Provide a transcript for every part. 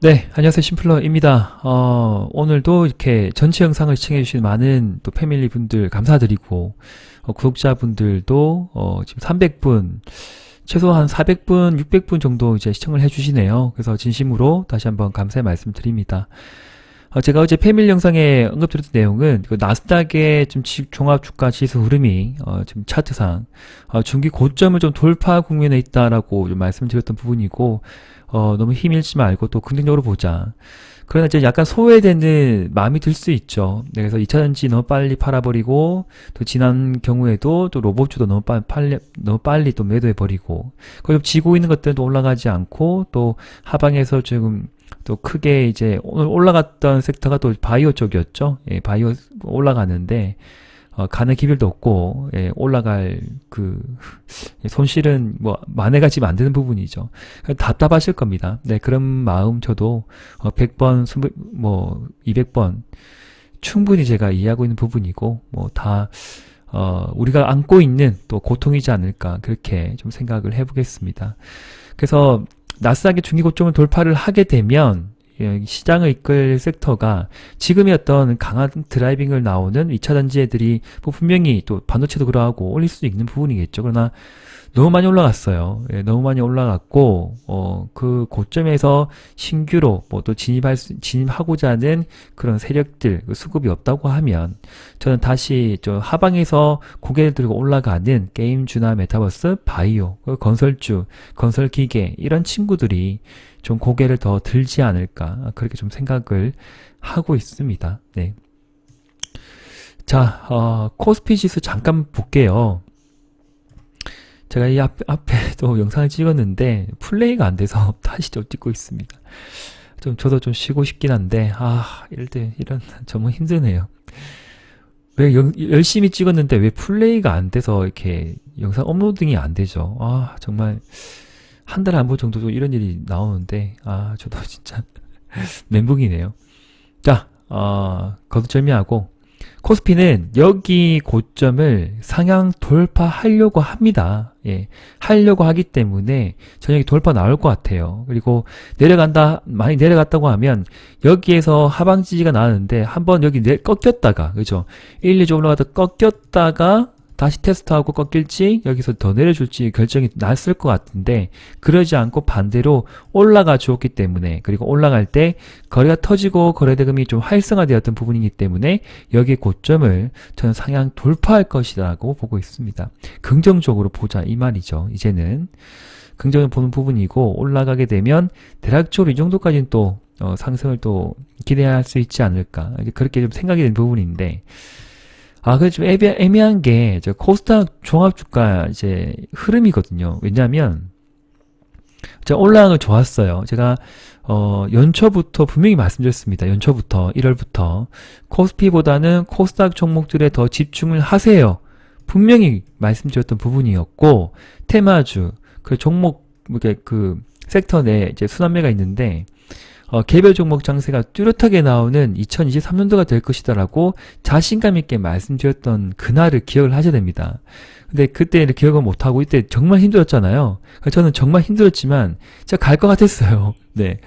네, 안녕하세요. 심플러입니다. 어, 오늘도 이렇게 전체 영상을 시청해주신 많은 또 패밀리 분들 감사드리고, 어, 구독자분들도, 어, 지금 300분, 최소한 400분, 600분 정도 이제 시청을 해주시네요. 그래서 진심으로 다시 한번 감사의 말씀 드립니다. 어, 제가 어제 패밀리 영상에 언급드렸던 내용은 그 나스닥의 좀 지- 종합 주가 지수 흐름이 어, 지금 차트상 어, 중기 고점을 좀 돌파 국면에 있다라고 좀 말씀드렸던 부분이고 어, 너무 힘일지 말고 또 긍정적으로 보자. 그러나 이제 약간 소외되는 마음이 들 수 있죠. 네, 그래서 2차전지 너무 빨리 팔아버리고 또 지난 경우에도 또 로봇주도 너무 빨리, 빨리 너무 빨리 또 매도해버리고 그리고 지고 있는 것들도 올라가지 않고 또 하방에서 지금 또 크게 이제 오늘 올라갔던 섹터가 또 바이오 쪽이었죠. 예, 바이오 올라가는데 어, 가는 기별도 없고 예, 올라갈 그 손실은 뭐 만회가 지금 안 되는 부분이죠. 답답하실 겁니다. 네, 그런 마음 저도 어, 100번, 뭐 200번 충분히 제가 이해하고 있는 부분이고 뭐다 어, 우리가 안고 있는 또 고통이지 않을까 그렇게 좀 생각을 해보겠습니다. 그래서 나스닥의 중기 고점을 돌파를 하게 되면 예, 시장을 이끌 섹터가 지금의 어떤 강한 드라이빙을 나오는 2차 전지 애들이 뭐 분명히 또 반도체도 그러하고 올릴 수 있는 부분이겠죠. 그러나 너무 많이 올라갔어요. 예, 너무 많이 올라갔고 어, 그 고점에서 신규로 뭐 또 진입할 수, 진입하고자 하는 그런 세력들 그 수급이 없다고 하면 저는 다시 저 하방에서 고개를 들고 올라가는 게임주나 메타버스, 바이오, 그 건설주, 건설 기계 이런 친구들이 좀 고개를 더 들지 않을까 그렇게 좀 생각을 하고 있습니다. 네. 자, 어, 코스피 지수 잠깐 볼게요. 제가 이 앞, 앞에도 영상을 찍었는데 플레이가 안 돼서 다시 좀 찍고 있습니다. 좀 저도 좀 쉬고 싶긴 한데 아때 이런 정말 힘드네요. 왜 영- 열심히 찍었는데 왜 플레이가 안 돼서 이렇게 영상 업로딩이 안 되죠? 아 정말 한 달에 한 번 정도 이런 일이 나오는데 아 저도 진짜 멘붕이네요. 자, 어, 거두절미하고 코스피는 여기 고점을 상향 돌파하려고 합니다. 예, 하려고 하기 때문에 저녁에 돌파 나올 것 같아요. 그리고 내려간다, 많이 내려갔다고 하면 여기에서 하방 지지가 나왔는데 한번 여기 내, 꺾였다가, 그죠? 1, 2주 올라가다 꺾였다가 다시 테스트하고 꺾일지 여기서 더 내려줄지 결정이 났을 것 같은데 그러지 않고 반대로 올라가 주었기 때문에 그리고 올라갈 때 거래가 터지고 거래대금이 좀 활성화되었던 부분이기 때문에 여기에 고점을 저는 상향 돌파할 것이라고 보고 있습니다. 긍정적으로 보자 이 말이죠. 이제는 긍정을 보는 부분이고 올라가게 되면 대략적으로 이 정도까지는 또 어, 상승을 또 기대할 수 있지 않을까 그렇게 좀 생각이 된 부분인데 아, 그좀 애매, 애매 한 게, 저, 코스닥 종합주가 이제 흐름이거든요. 왜냐면, 제가 올라간 거 좋았어요. 제가, 어, 연초부터 분명히 말씀드렸습니다. 연초부터, 1월부터. 코스피보다는 코스닥 종목들에 더 집중을 하세요. 분명히 말씀드렸던 부분이었고, 테마주, 그 종목, 이게 그, 섹터 내 이제 순환매가 있는데, 어, 개별 종목 장세가 뚜렷하게 나오는 2023년도가 될 것이다라고 자신감 있게 말씀드렸던 그날을 기억을 하셔야 됩니다. 근데 그때를 기억을 못하고 이때 정말 힘들었잖아요. 그래서 저는 정말 힘들었지만 진짜 갈것 같았어요. 네.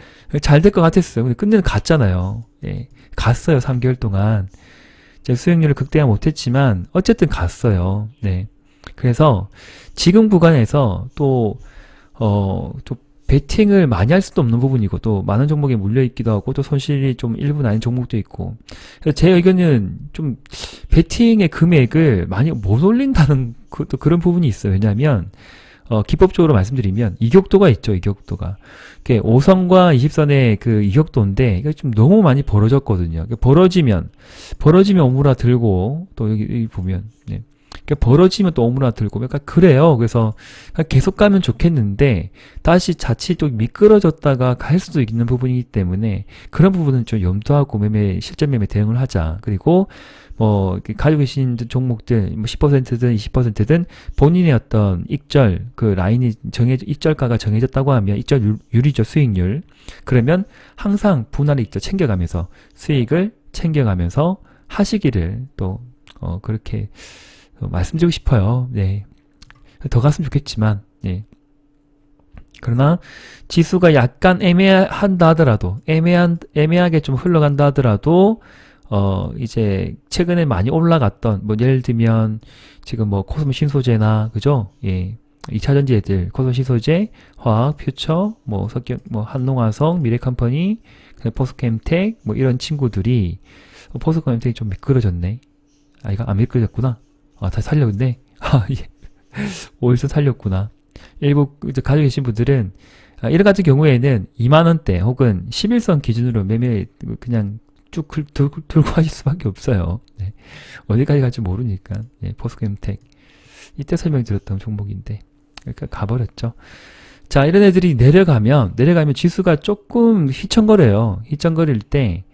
잘 될 것 같았어요. 근데 끝내는 갔잖아요. 예. 갔어요. 3개월 동안. 제 수익률을 극대화 못했지만 어쨌든 갔어요. 네. 그래서 지금 구간에서 또, 어, 또 베팅을 많이 할 수도 없는 부분이고 또 많은 종목에 물려 있기도 하고 또 손실이 좀 일부 나는 종목도 있고. 그래서 제 의견은 좀 베팅의 금액을 많이 못 올린다는 그, 또 그런 부분이 있어요. 왜냐하면 어, 기법적으로 말씀드리면 이격도가 있죠 이격도가. 이게 5선과 20선의 그 이격도인데 이게 좀 너무 많이 벌어졌거든요. 이게 벌어지면 벌어지면 오므라 들고 또 여기, 여기 보면 네. 이렇게 벌어지면 또 오므라들고 약간 그래요. 그래서 계속 가면 좋겠는데 다시 자칫 또 미끄러졌다가 갈 수도 있는 부분이기 때문에 그런 부분은 좀 염두하고 매매 실전 매매 대응을 하자. 그리고 뭐 가지고 계신 종목들 뭐 10%든 20%든 본인의 어떤 익절 그 라인이 정해 익절가가 정해졌다고 하면 익절 율- 율이죠 수익률. 그러면 항상 분할의 익절 챙겨가면서 수익을 챙겨가면서 하시기를 또 어, 그렇게 어, 말씀드리고 싶어요. 네. 더 갔으면 좋겠지만, 네. 그러나 지수가 약간 애매한다 하더라도 애매한 애매하게 좀 흘러간다 하더라도 어 이제 최근에 많이 올라갔던 뭐 예를 들면 지금 뭐 코스모 신소재나 그죠? 예. 2차 전지 애들 코스모 신소재, 화학, 퓨처, 뭐 석유 뭐 한농화성, 미래컴퍼니, 포스캠텍 뭐 이런 친구들이 어, 포스캠텍이 좀 미끄러졌네. 아 이거 안 미끄러졌구나. 아 다시 살렸네. 아 예. 오일선 살렸구나. 일부 가지고 계신 분들은 아, 이런 같은 경우에는 2만 원대 혹은 11선 기준으로 매매 그냥 쭉 글- 들고, 들고 하실 수밖에 없어요. 네. 어디까지 갈지 모르니까. 예, 포스캠텍. 이때 설명드렸던 종목인데. 그러니까 가버렸죠. 자, 이런 애들이 내려가면, 내려가면 지수가 조금 휘청거려요. 휘청거릴 때, 또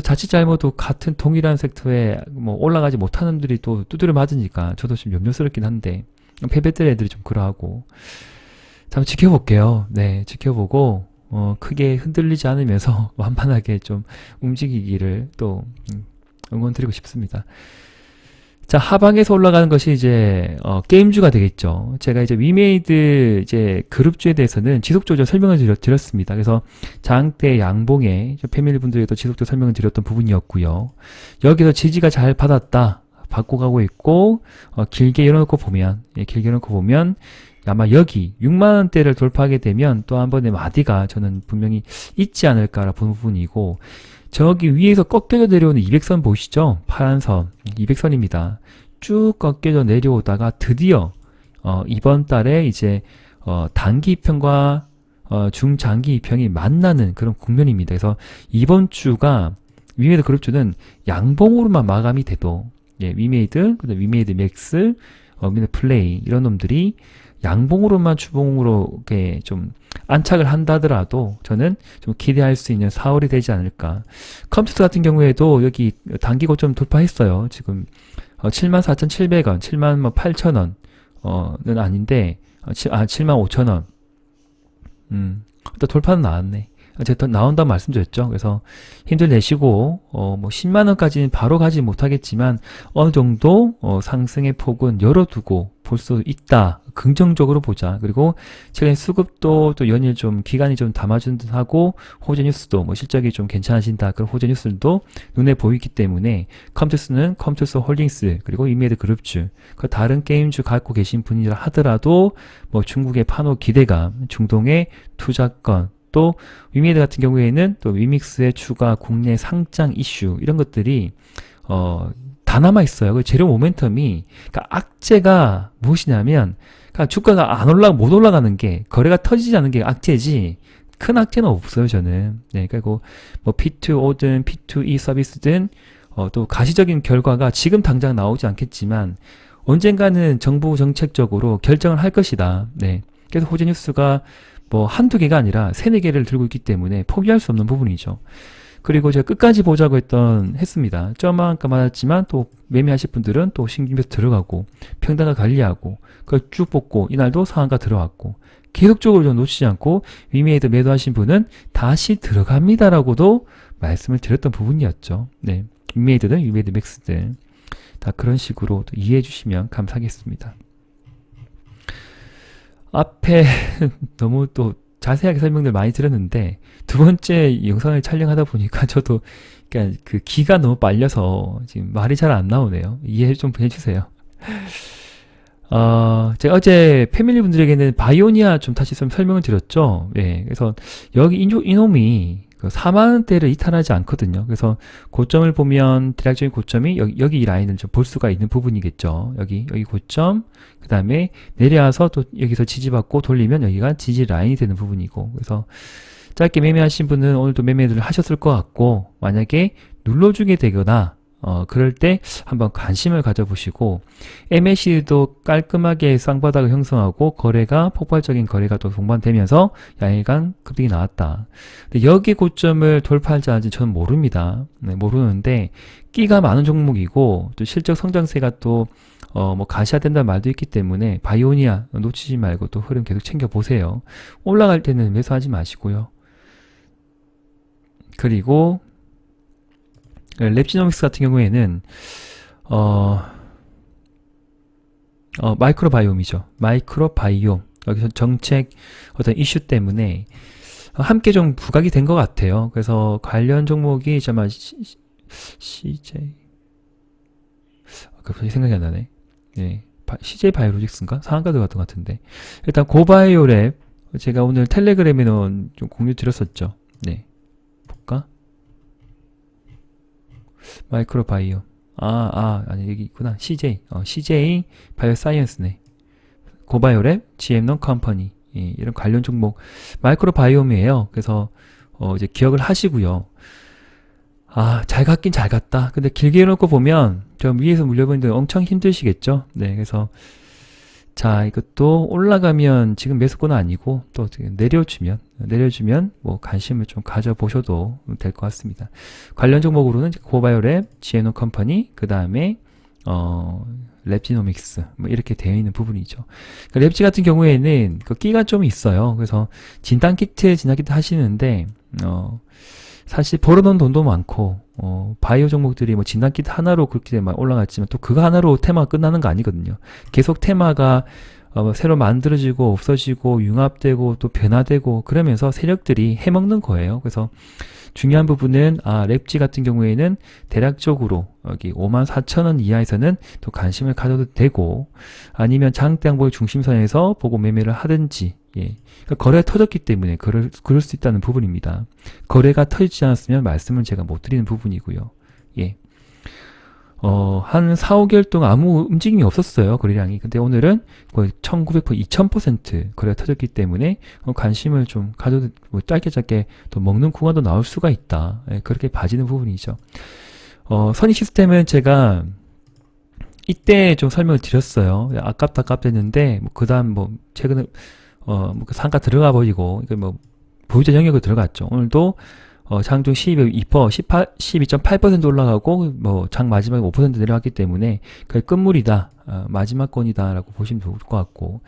자칫 잘못도 같은 동일한 섹터에 뭐 올라가지 못하는 분들이 또 두드려 맞으니까 저도 좀 염려스럽긴 한데, 패배들 애들이 좀 그러하고. 자, 한번 지켜볼게요. 네, 지켜보고, 어, 크게 흔들리지 않으면서 완만하게 좀 움직이기를 또 음, 응원드리고 싶습니다. 자, 하방에서 올라가는 것이 이제 어, 게임주가 되겠죠. 제가 이제 위메이드 이제 그룹주에 대해서는 지속적으로 설명을 드렸, 드렸습니다. 그래서 장대 양봉에 패밀리 분들에도 지속적으로 설명을 드렸던 부분이었고요. 여기서 지지가 잘 받았다. 받고 가고 있고 어, 길게 열어놓고 보면 예, 길게 열어놓고 보면 아마 여기 6만 원대를 돌파하게 되면 또 한 번의 마디가 저는 분명히 있지 않을까라 보는 부분이고 저기 위에서 꺾여져 내려오는 200선 보이시죠? 파란 선 200선입니다. 쭉 꺾여져 내려오다가 드디어 어, 이번 달에 이제 어, 단기 입형과 어, 중장기 입형이 만나는 그런 국면입니다. 그래서 이번 주가 위메이드 그룹주는 양봉으로만 마감이 돼도 예, 위메이드, 그다음 위메이드 맥스, 어, 위메이드 플레이 이런 놈들이 양봉으로만 주봉으로 이렇게 좀 안착을 한다더라도 저는 좀 기대할 수 있는 4월이 되지 않을까. 컴퓨터 같은 경우에도 여기 단기 고점 돌파했어요. 지금 어, 74,700원, 78,000원 어는 아닌데 어, 치- 아 75,000원. 음. 또 돌파는 나왔네. 제가 더 나온다고 말씀드렸죠. 그래서 힘들 내시고 어 뭐 10만 원까지는 바로 가지 못하겠지만 어느 정도 어 상승의 폭은 열어두고 볼 수 있다. 긍정적으로 보자. 그리고 최근 수급도 또 연일 좀 기간이 좀 담아준 듯하고 호재 뉴스도 뭐 실적이 좀 괜찮아진다. 그런 호재 뉴스도 눈에 보이기 때문에 컴투스는 컴투스 홀딩스 그리고 이메드 그룹주 그 다른 게임주 갖고 계신 분이라 하더라도 뭐 중국의 판호 기대감, 중동의 투자권 또 위메드 같은 경우에는 또 위믹스의 추가 국내 상장 이슈 이런 것들이 어, 다 남아 있어요. 그 재료 모멘텀이 그러니까 악재가 무엇이냐면 그러니까 주가가 안 올라 못 올라가는 게 거래가 터지지 않는 게 악재지 큰 악재는 없어요 저는. 네 그리고 뭐 P2O든 P2E 서비스든 어, 또 가시적인 결과가 지금 당장 나오지 않겠지만 언젠가는 정부 정책적으로 결정을 할 것이다. 네. 그래서 호재 뉴스가 뭐 한두 개가 아니라 세네 개를 들고 있기 때문에 포기할 수 없는 부분이죠. 그리고 제가 끝까지 보자고 했던 했습니다. 저만큼 맞았지만 또 매매하실 분들은 또 신규에서 들어가고 평단가 관리하고 그걸 쭉 뽑고 이날도 상한가 들어왔고 계속적으로 좀 놓치지 않고 위메이드 매도하신 분은 다시 들어갑니다라고도 말씀을 드렸던 부분이었죠. 네, 위메이드든 위메이드 맥스든 다 그런 식으로 또 이해해 주시면 감사하겠습니다. 앞에 너무 또 자세하게 설명들 많이 드렸는데 두 번째 영상을 촬영하다 보니까 저도 그러니까 그 기가 너무 빨려서 지금 말이 잘 안 나오네요. 이해 좀 해주세요. 어, 제가 어제 패밀리 분들에게는 바이오니아 좀 다시 좀 설명을 드렸죠. 예. 그래서 여기 이놈이 그 4만 원대를 이탈하지 않거든요. 그래서 고점을 보면 대략적인 고점이 여기, 여기 이 라인을 좀 볼 수가 있는 부분이겠죠. 여기, 여기 고점, 그 다음에 내려와서 또 여기서 지지받고 돌리면 여기가 지지 라인이 되는 부분이고. 그래서 짧게 매매하신 분은 오늘도 매매를 하셨을 것 같고, 만약에 눌러주게 되거나, 어, 그럴 때 한번 관심을 가져보시고, MAC도 깔끔하게 쌍바닥을 형성하고, 거래가, 폭발적인 거래가 또 동반되면서 양일간 급등이 나왔다. 근데 여기 고점을 돌파할지 않을지 저는 모릅니다. 네, 모르는데, 끼가 많은 종목이고, 또 실적 성장세가 또, 어, 뭐, 가셔야 된다는 말도 있기 때문에, 바이오니아 놓치지 말고 또 흐름 계속 챙겨보세요. 올라갈 때는 매수하지 마시고요. 그리고, 랩지노믹스 같은 경우에는, 어, 어, 마이크로바이옴이죠. 마이크로바이옴. 여기서 정책 어떤 이슈 때문에 어, 함께 좀 부각이 된 것 같아요. 그래서 관련 종목이 잠깐 CJ 갑자기 생각이 안 나네. 네. 바- CJ 바이오로직스인가? 상한가 들어갔던 것 같은데. 일단 고바이오랩 제가 오늘 텔레그램에는 좀 공유 드렸었죠. 네. 볼까? 마이크로바이오. 아, 아, 아니, 여기 있구나. CJ. 어, CJ 바이오사이언스네. 고바이오랩, GM넌 컴퍼니. 예, 이런 관련 종목. 마이크로바이옴이에요. 그래서, 어, 이제 기억을 하시고요. 아, 잘 갔긴 잘 갔다. 근데 길게 해놓고 보면, 저 위에서 물려보는데 엄청 힘드시겠죠? 네, 그래서, 자, 이것도 올라가면 지금 매수권은 아니고, 또 내려주면, 내려주면, 뭐, 관심을 좀 가져보셔도 될 것 같습니다. 관련 종목으로는 고바이오랩, 지에노 컴퍼니, 그 다음에, 어, 랩지노믹스, 뭐, 이렇게 되어 있는 부분이죠. 그러니까 랩지 같은 경우에는 그 끼가 좀 있어요. 그래서 진단 키트, 진단 키트 하시는데, 어, 사실 벌어놓은 돈도 많고, 어, 바이오 종목들이 뭐 진단 키트 하나로 그렇게 막 올라갔지만 또 그거 하나로 테마가 끝나는 거 아니거든요. 계속 테마가 어, 뭐 새로 만들어지고 없어지고 융합되고 또 변화되고 그러면서 세력들이 해먹는 거예요. 그래서 중요한 부분은 아 랩지 같은 경우에는 대략적으로 여기 5만 4천 원 이하에서는 또 관심을 가져도 되고 아니면 장대 양보의 중심선에서 보고 매매를 하든지 예. 그러니까 거래가 터졌기 때문에 그럴, 그럴 수 있다는 부분입니다. 거래가 터지지 않았으면 말씀을 제가 못 드리는 부분이고요. 예. 어, 한 4, 5개월 동안 아무 움직임이 없었어요, 거래량이. 근데 오늘은 거의 1900%, 2000% 거래가 터졌기 때문에 어, 관심을 좀 가져도, 뭐 짧게 짧게 또 먹는 구간도 나올 수가 있다. 예, 그렇게 봐지는 부분이죠. 어, 선의 시스템은 제가 이때 좀 설명을 드렸어요. 아깝다 아깝했는데, 뭐, 그 다음 뭐, 최근에, 어, 뭐그 상가 들어가 버리고, 이거 뭐, 보유자 영역으로 들어갔죠. 오늘도 어, 장중 12%, 18, 12.8% 올라가고, 뭐, 장 마지막에 5% 내려갔기 때문에, 그게 끝물이다, 어, 마지막 건이다라고 보시면 좋을 것 같고,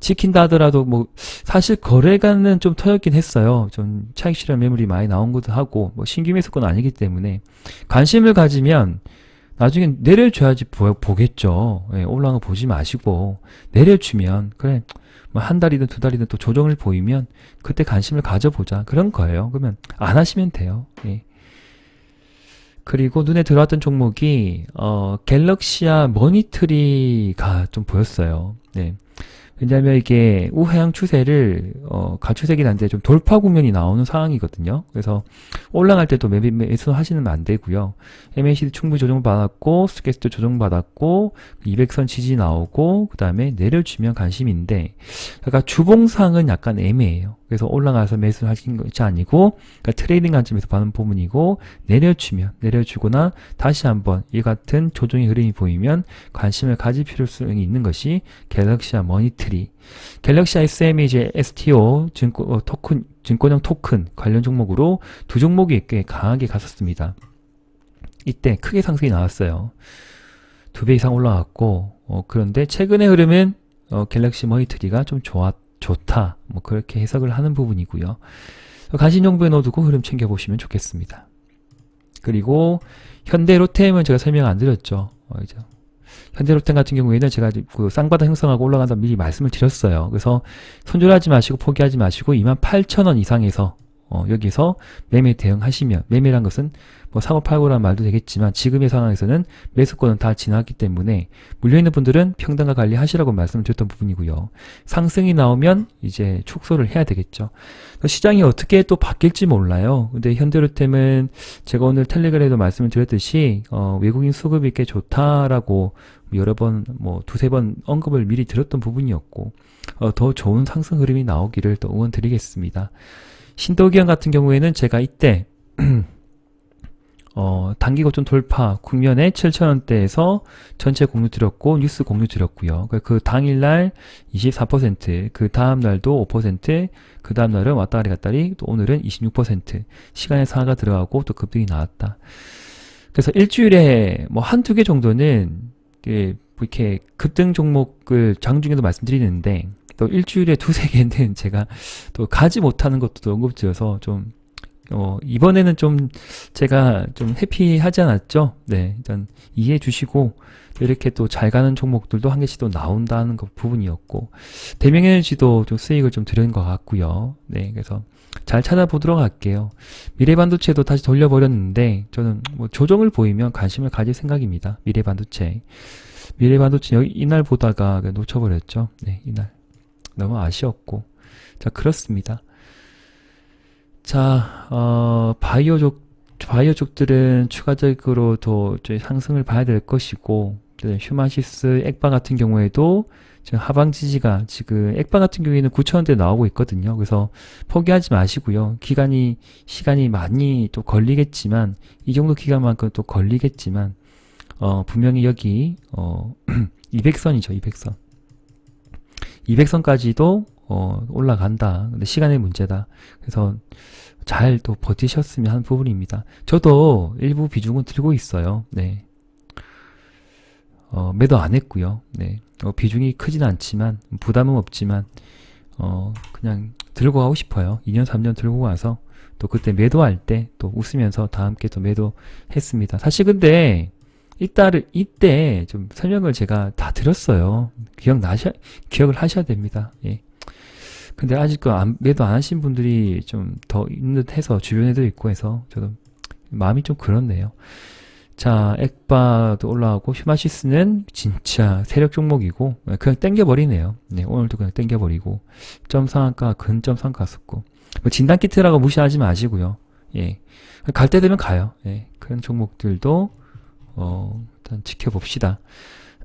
지킨다 하더라도, 뭐, 사실 거래가는 좀 터졌긴 했어요. 좀 차익 실현 매물이 많이 나온 것도 하고, 뭐, 신규 매수 건 아니기 때문에, 관심을 가지면, 나중에 내려줘야지 보, 보겠죠. 예, 올라간 거 보지 마시고, 내려주면, 그래, 뭐 한 달이든 두 달이든 또 조정을 보이면 그때 관심을 가져보자 그런 거예요. 그러면 안 하시면 돼요. 예. 그리고 눈에 들어왔던 종목이 어 갤럭시아 머니터리가 좀 보였어요. 네. 왜냐하면 이게 우하향 추세를 어 가추세긴 한데 좀 돌파 국면이 나오는 상황이거든요. 그래서 올라갈 때도 매매 매수 하시면 안 되고요. MACD 충분히 조정 받았고 스케스도 조정 받았고 200선 지지 나오고 그 다음에 내려주면 관심인데 그러니까 주봉상은 약간 애매해요. 그래서 올라가서 매수를 하신 것이 아니고 그러니까 트레이딩 관점에서 보는 부분이고 내려주면 내려주거나 다시 한번 이 같은 조정의 흐름이 보이면 관심을 가질 필요성이 있는 것이 갤럭시아 머니터리 갤럭시아 SM이 이제 STO 증권 어, 토큰 증권형 토큰 관련 종목으로 두 종목이 꽤 강하게 갔었습니다. 이때 크게 상승이 나왔어요. 두 배 이상 올라갔고 어, 그런데 최근의 흐름은 어, 갤럭시 머니터리가 좀 좋았 좋다. 뭐 그렇게 해석을 하는 부분이고요. 관심 정보에 넣어두고 흐름 챙겨보시면 좋겠습니다. 그리고 현대로템은 제가 설명 안 드렸죠. 어, 이제 현대로템 같은 경우에는 제가 그 쌍바닥 형성하고 올라간다 미리 말씀을 드렸어요. 그래서 손절하지 마시고 포기하지 마시고 28,000원 이상에서 어, 여기서 매매 대응하시면 매매란 것은 뭐 사고 팔고란 말도 되겠지만 지금의 상황에서는 매수권은 다 지났기 때문에 물려있는 분들은 평단가 관리하시라고 말씀을 드렸던 부분이고요. 상승이 나오면 이제 축소를 해야 되겠죠. 시장이 어떻게 또 바뀔지 몰라요. 근데 현대로템은 제가 오늘 텔레그램에도 말씀을 드렸듯이 어, 외국인 수급이 꽤 좋다라고 여러 번 뭐 두세 번 언급을 미리 드렸던 부분이었고 어, 더 좋은 상승 흐름이 나오기를 또 응원 드리겠습니다. 신도기형 같은 경우에는 제가 이때 어, 단기 고점 돌파 국면에 7,000원대에서 전체 공유 드렸고 뉴스 공유 드렸고요. 그 당일날 24%, 그 다음 날도 5%, 그 다음 날은 왔다리 갔다리, 또 오늘은 26% 시간의 상하가 들어가고 또 급등이 나왔다. 그래서 일주일에 뭐 한두 개 정도는 예, 이렇게 급등 종목을 장중에도 말씀드리는데 또 일주일에 두세 개는 제가 또 가지 못하는 것도 언급드려서 좀 어, 이번에는 좀 제가 좀 해피하지 않았죠? 네, 일단 이해해 주시고 이렇게 또 잘 가는 종목들도 한 개씩 또 나온다는 그 부분이었고 대명에너지도 좀 수익을 좀 들은 것 같고요. 네, 그래서 잘 찾아보도록 할게요. 미래반도체도 다시 돌려버렸는데 저는 뭐 조정을 보이면 관심을 가질 생각입니다. 미래반도체. 미래반도체 여기 이날 보다가 놓쳐버렸죠. 네, 이날 너무 아쉬웠고 자 그렇습니다. 자, 어, 바이오족, 바이오족들은 추가적으로 더 상승을 봐야 될 것이고, 네, 휴마시스, 액바 같은 경우에도 지금 하방 지지가 지금 액바 같은 경우에는 9,000원대 나오고 있거든요. 그래서 포기하지 마시고요. 기간이, 시간이 많이 또 걸리겠지만, 이 정도 기간만큼 또 걸리겠지만, 어, 분명히 여기, 어, 200선이죠, 200선. 200선까지도, 어, 올라간다. 근데 시간의 문제다. 그래서 잘 또 버티셨으면 하는 부분입니다. 저도 일부 비중은 들고 있어요. 네. 어, 매도 안 했고요. 네. 어, 비중이 크진 않지만 부담은 없지만 어, 그냥 들고 가고 싶어요. 2년 3년 들고 가서 또 그때 매도할 때 또 웃으면서 다 함께 또 매도했습니다. 사실 근데 이따를 이때 좀 설명을 제가 다 드렸어요. 기억 나셔 기억을 하셔야 됩니다. 예. 근데 아직도 안, 매도 안 하신 분들이 좀 더 있는 듯해서 주변에도 있고 해서 저도 마음이 좀 그렇네요. 자, 액바도 올라가고 휴마시스는 진짜 세력 종목이고 그냥 땡겨버리네요. 네, 오늘도 그냥 땡겨버리고 점 상한가 근점 상한가 갔었고 뭐 진단 키트라고 무시하지 마시고요. 예, 갈 때 되면 가요. 예, 그런 종목들도 어, 일단 지켜봅시다.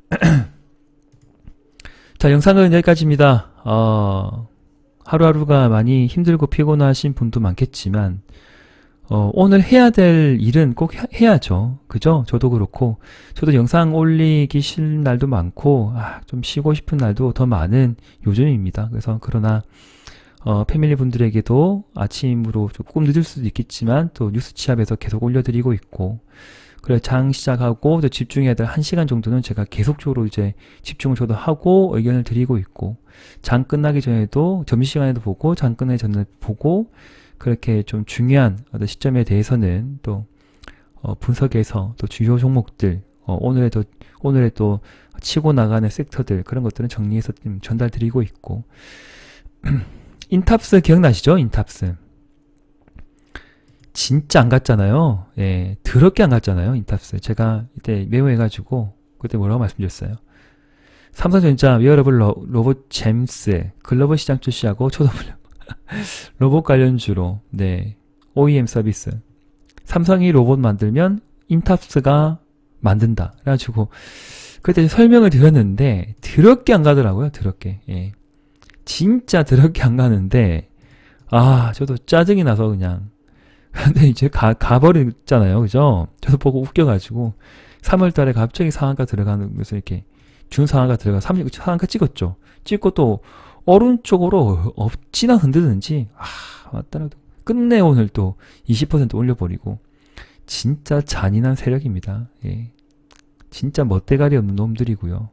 자, 영상은 여기까지입니다. 어, 하루하루가 많이 힘들고 피곤하신 분도 많겠지만, 어, 오늘 해야 될 일은 꼭 해- 해야죠. 그죠? 저도 그렇고, 저도 영상 올리기 싫은 날도 많고, 아, 좀 쉬고 싶은 날도 더 많은 요즘입니다. 그래서, 그러나, 어, 패밀리 분들에게도 아침으로 조금 늦을 수도 있겠지만, 또 뉴스 취합에서 계속 올려드리고 있고, 그래, 장 시작하고, 또 집중해야 될 한 시간 정도는 제가 계속적으로 이제 집중을 저도 하고, 의견을 드리고 있고, 장 끝나기 전에도 점심시간에도 보고 장 끝나기 전에 보고 그렇게 좀 중요한 어떤 시점에 대해서는 또 어, 분석해서 또 주요 종목들 어, 오늘의 또 오늘의 또 치고 나가는 섹터들 그런 것들은 정리해서 좀 전달드리고 있고 인탑스 기억나시죠? 인탑스 진짜 안 갔잖아요. 예, 더럽게 안 갔잖아요. 인탑스 제가 이때 메모해가지고 그때 뭐라고 말씀드렸어요. 삼성전자 웨어러블 로, 로봇 잼스 글로벌 시장 출시하고 초도블 로봇 관련주로 네 OEM 서비스. 삼성이 로봇 만들면 인탑스가 만든다. 그래가지고 그때 설명을 드렸는데 더럽게 안 가더라고요 더럽게. 예. 진짜 더럽게 안 가는데 아 저도 짜증이 나서 그냥. 근데 이제 가 가버렸잖아요 그죠? 저도 보고 웃겨가지고 3월달에 갑자기 상한가 들어가는 것을 이렇게 준 상한가 들어가 30 상한가 찍었죠. 찍고 또 오른쪽으로 없지나 흔드는지 아 맞더라도 끝내 오늘 또 20% 올려버리고 진짜 잔인한 세력입니다. 예. 진짜 멋대가리 없는 놈들이고요.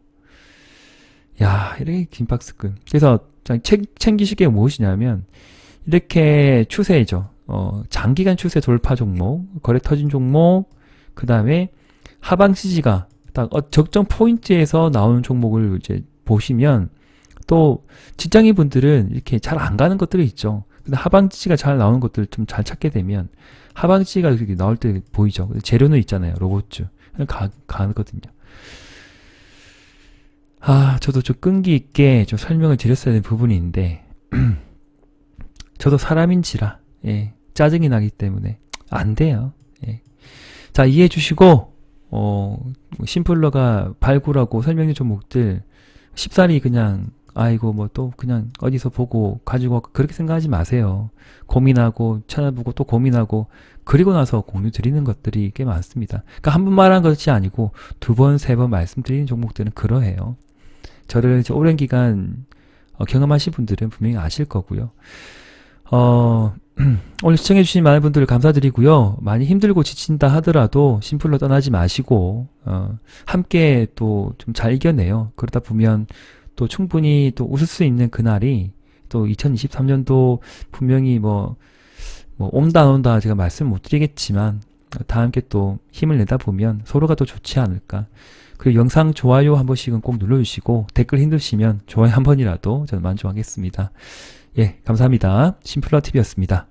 야 이렇게 김박스급. 그래서 챙기실 게 무엇이냐면 이렇게 추세죠. 어, 장기간 추세 돌파 종목, 거래 터진 종목, 그 다음에 하방 지지가 딱 어, 적정 포인트에서 나오는 종목을 이제 보시면 또 직장인 분들은 이렇게 잘 안 가는 것들이 있죠. 근데 하방지가 잘 나오는 것들을 좀잘 찾게 되면 하방지가 이렇게 나올 때 보이죠. 재료는 있잖아요. 로봇주. 가, 가거든요. 아, 저도 좀 끈기 있게 좀 설명을 드렸어야 되는 부분인데, 저도 사람인지라, 예, 짜증이 나기 때문에, 안 돼요. 예. 자, 이해해 주시고, 어, 심플러가 발굴하고 설명해 종목들 쉽사리 그냥 아이고 뭐 또 그냥 어디서 보고 가지고 그렇게 생각하지 마세요. 고민하고 찾아보고 또 고민하고 그리고 나서 공유 드리는 것들이 꽤 많습니다. 그러니까 한 번 말한 것이 아니고 두 번, 세 번 말씀드리는 종목들은 그러해요. 저를 오랜 기간 어, 경험하신 분들은 분명히 아실 거고요. 어, 오늘 시청해주신 많은 분들 감사드리고요. 많이 힘들고 지친다 하더라도 심플로 떠나지 마시고, 어, 함께 또 좀 잘 이겨내요. 그러다 보면 또 충분히 또 웃을 수 있는 그날이 또 2023년도 분명히 뭐, 뭐 온다 안 온다 제가 말씀 못 드리겠지만 다 함께 또 힘을 내다 보면 서로가 더 좋지 않을까. 그리고 영상 좋아요 한 번씩은 꼭 눌러주시고 댓글 힘드시면 좋아요 한 번이라도 저는 만족하겠습니다. 예, 감사합니다. 심플러 TV였습니다.